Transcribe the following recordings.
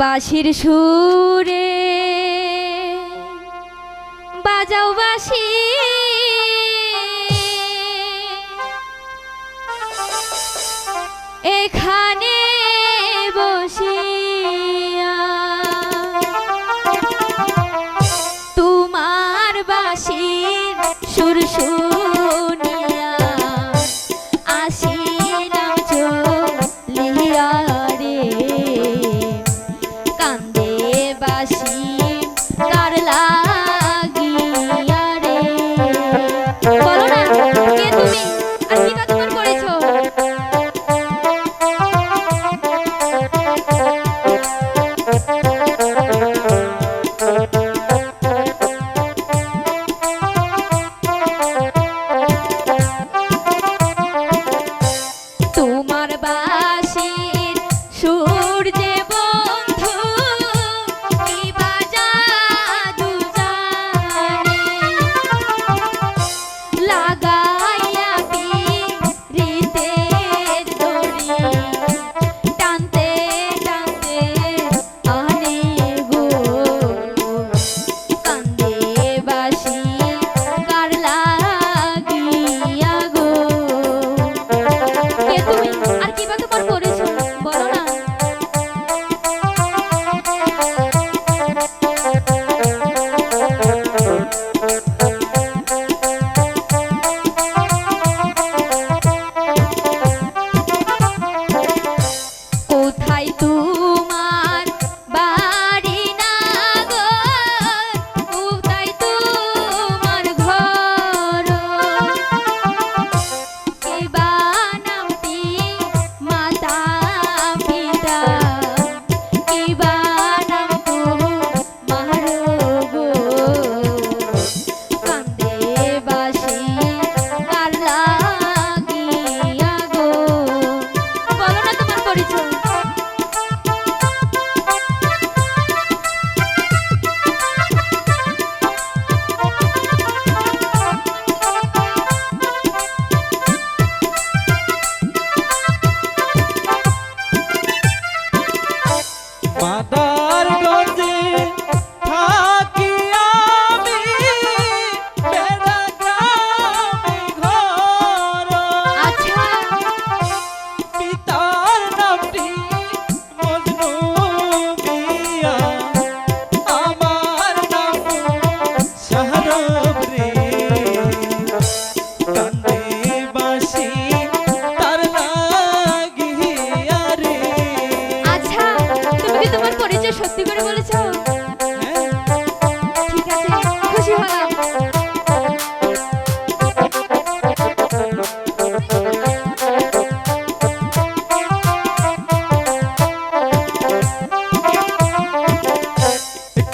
বাঁশির সুরে। বাজাও বাঁশি। এখানে বসিয়া তোমার বাঁশির সুর সুর কাশি কারলা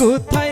কোথায়